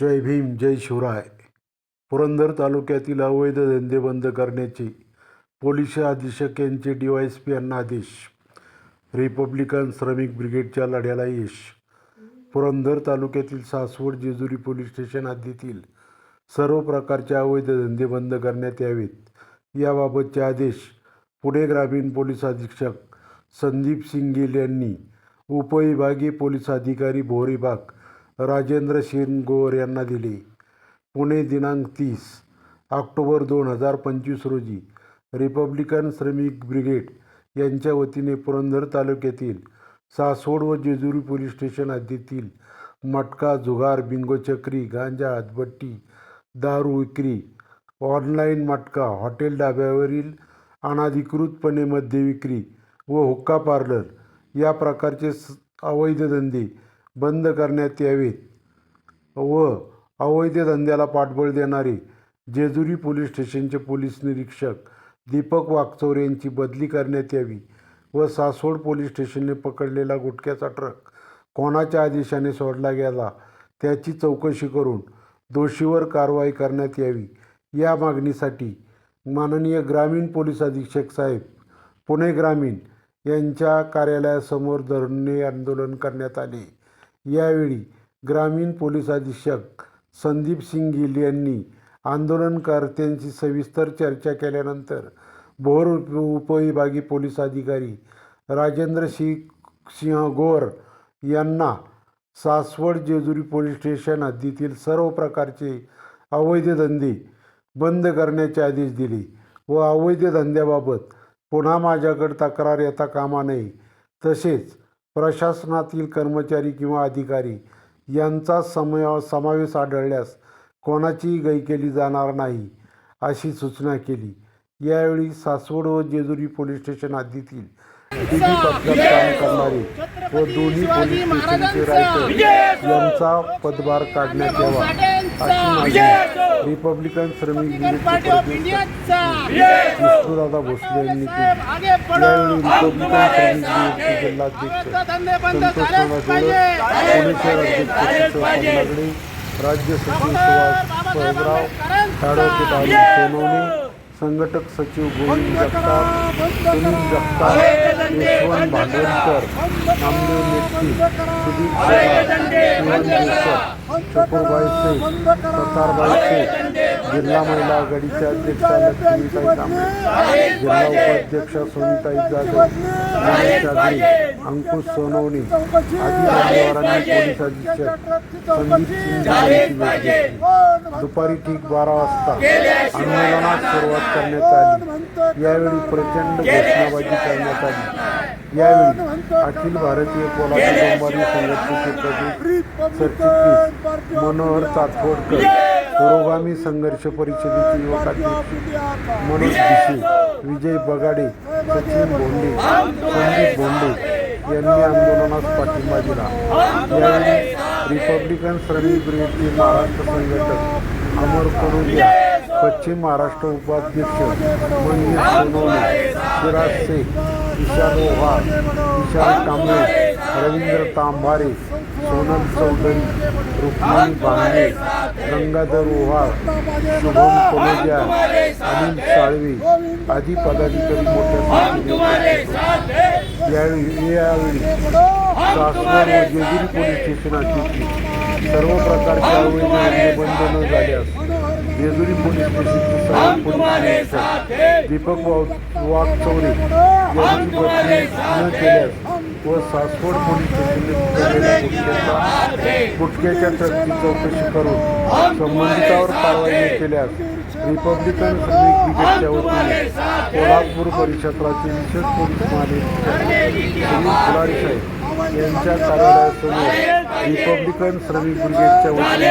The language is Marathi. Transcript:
जय भीम जय शिवराय. पुरंदर तालुक्यातील अवैध धंदे बंद करण्याचे पोलीस अधीक्षक यांचे डी वाय एस पी यांना आदेश. रिपब्लिकन श्रमिक ब्रिगेडच्या लढ्याला यश. पुरंदर तालुक्यातील सासवड जेजुरी पोलीस स्टेशन हद्दीतील सर्व प्रकारचे अवैध धंदे बंद करण्यात यावेत. याबाबतचे आदेश पुणे ग्रामीण पोलीस अधीक्षक संदीप सिंगील यांनी. उपविभागीय पोलीस अधिकारी भोरीबाग राजेंद्र शिरगोर यांना दिले. पुणे दिनांक तीस ऑक्टोबर दोन हजार पंचवीस रोजी रिपब्लिकन श्रमिक ब्रिगेड यांच्या वतीने पुरंदर तालुक्यातील सासवड व जेजुरी पोलीस स्टेशन हद्दीतील मटका जुगार बिंगो चक्री गांजा हातबट्टी दारू विक्री ऑनलाईन मटका हॉटेल डाब्यावरील अनाधिकृतपणे मद्य विक्री व हुक्का पार्लर या प्रकारचे स- अवैध धंदे बंद करण्यात यावीत व अवैध धंद्याला पाठबळ देणारे जेजुरी पोलीस स्टेशनचे पोलीस निरीक्षक दीपक वागचौरे यांची बदली करण्यात यावी व सासवड पोलीस स्टेशनने पकडलेला गुटख्याचा ट्रक कोणाच्या आदेशाने सोडला गेला त्याची चौकशी करून दोषीवर कारवाई करण्यात यावी. या मागणीसाठी माननीय ग्रामीण पोलीस अधीक्षक साहेब पुणे ग्रामीण यांच्या कार्यालयासमोर धरणे आंदोलन करण्यात आले. यावेळी ग्रामीण पोलीस अधीक्षक संदीप सिंग गिल यांनी आंदोलनकर्त्यांची सविस्तर चर्चा केल्यानंतर भोर उपविभागी पोलीस अधिकारी राजेंद्र सिंह सिंह गोर यांना सासवड जेजुरी पोलीस स्टेशन हद्दीतील सर्व प्रकारचे अवैध धंदे बंद करण्याचे आदेश दिले व अवैध धंद्याबाबत पुन्हा माझ्याकडे तक्रार येता कामा नये तसेच प्रशासनातील कर्मचारी किंवा अधिकारी यांचा समय समावेश आढळल्यास कोणाचीही गय केली जाणार नाही अशी सूचना केली. यावेळी सासवड व जेजुरी पोलीस स्टेशन हद्दीतील पथकात काम करणारे व दोन्ही पोलीस स्टेशनचे रायटर यांचा पदभार काढण्यात यावा. रिपब्लिकन श्रमिक विष्णुदादा भोसले यांनी यावेळी रिपब्लिकन श्रमिक युनिटचे जिल्हाध्यक्ष संतोष पुणे राज्य सचिव सुभाष सोनवणे संघटक सचिव गोविंद जगताप सुनील जगताप यशवंत भांडवलकर नामदेव सुदीप शिवन देशर चतुरबाई शेख शेख जिल्हा महिला आघाडीच्या अध्यक्षा लक्ष्मीताई कांबळे. जिल्हा उपाध्यक्ष सोनिताई जाधव. गणेश अंकुश सोनवणे आदी मान्यवरांनी पोलीस अधीक्षक संदीप सिंग यांची भेट घेतली दुपारी ठीक बारा वाजता आंदोलनास सुरुवात करण्यात आली. यावेळी प्रचंड घोषणाबाजी करण्यात आली. यावेळी अखिल भारतीय पोलादी बंबारी संघटनेचे सरचिटणीस मनोहर तातोडकर पुरोगामी संघर्ष परिषदेचे युवकाध्यक्ष मनोज भिशे विजय बगाडे सचिन भोंडे संदीप भोंडे यांनी आंदोलनास पाठिंबा दिला. यावेळी रिपब्लिकन श्रमिक ब्रिगेडचे महाराष्ट्र संघटक अमर कनोदिया पश्चिम महाराष्ट्र उपाध्यक्ष मंगेश सोनवणे शिराज शेख विशाल ओव्हाळ विशाल कांबळे रवींद्र तांभारे सोनम चौधरी रुक्मिणी भांडे गंगाधर ओहा शुभम कनोदिया अनिल साळवे आदी पदाधिकारी मोठ्या संख्येने यावेळी यावेळी सासवड व जेजुरी पोलीस स्टेशनाची सर्व प्रकारच्या अवैध बंद न झाल्यास जेजुरी पोलीस स्टेशनचे निरीक्षक दीपक वाघ वाघचौरे यांची बदली न केल्यास व सासवड पोलीस स्टेशनने गुटख्याचा गुटख्याच्या ट्रकची चौकशी करून संबंधितावर कारवाई न केल्यास रिपब्लिकन श्रमिक ब्रिगेडच्या वतीने कोल्हापूर परिक्षेत्राचे विशेष पोलीस महानिरीक्षक साहेब यांच्या कार्यालयासमोर रिपब्लिकन श्रमिक ब्रिगेडच्या वतीने